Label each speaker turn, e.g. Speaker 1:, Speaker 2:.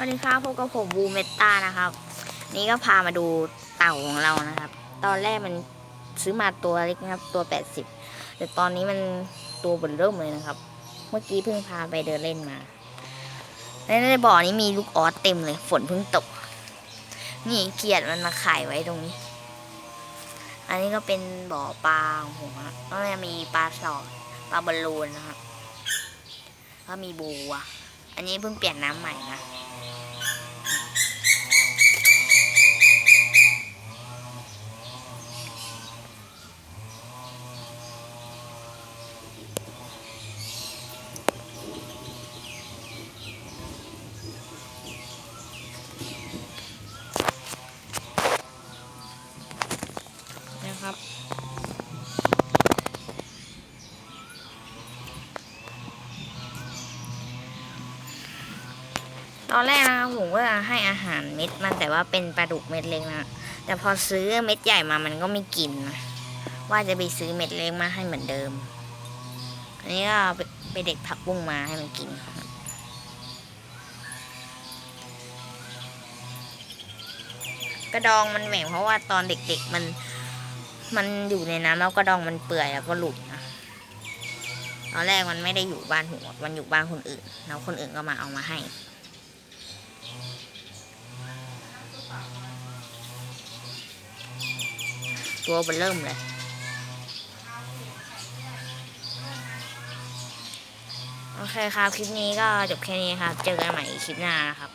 Speaker 1: วัสดีครับพบกับผมบูเมตตานะครับ นี่ก็พามาดูเต่าของเรานะครับ ตอนแรกมันซื้อมาตัวเล็กนะครับ ตัว 80 แต่ตอนนี้มันตัวบนเริ่มเลยนะครับ เมื่อกี้เพิ่งพาไปเดินเล่นมาในบ่อนี้มีลูกออสเต็มเลย ฝนเพิ่งตก นี่เกียดมันมาไข่ไว้ตรงนี้ อันนี้ก็เป็นบ่อปลาของผมนะแล้วมีปลาสอดปลาบอลลูนนะครับก็มีบัวอันนี้เพิ่งเปลี่ยนน้ำใหม่นะ นะครับ ตอนแรกนะครับผมก็ให้อาหารเม็ดมันแต่ว่าเป็นปลาดุกเม็ดเล็กนะแต่พอซื้อเม็ดใหญ่มามันก็ไม่กินนะว่าจะไปซื้อเม็ดเล็กมาให้เหมือนเดิม อันนี้ก็ไปเด็กผักบุ้งมาให้มันกินกระดองมันแหว่งเพราะว่าตอนเด็กๆมัน มันอยู่ในน้ำแล้วกระดองมันเปื่อยแล้วก็หลุดนะตอนแรกมันไม่ได้อยู่บ้านหัวมันอยู่บ้านคนอื่น แล้วคนอื่นก็มาเอามาให้ ตัวเบนเริ่มเลยโอเคครับ คลิปนี้ก็จบแค่นี้ครับ เจอกันใหม่คลิปหน้านะครับ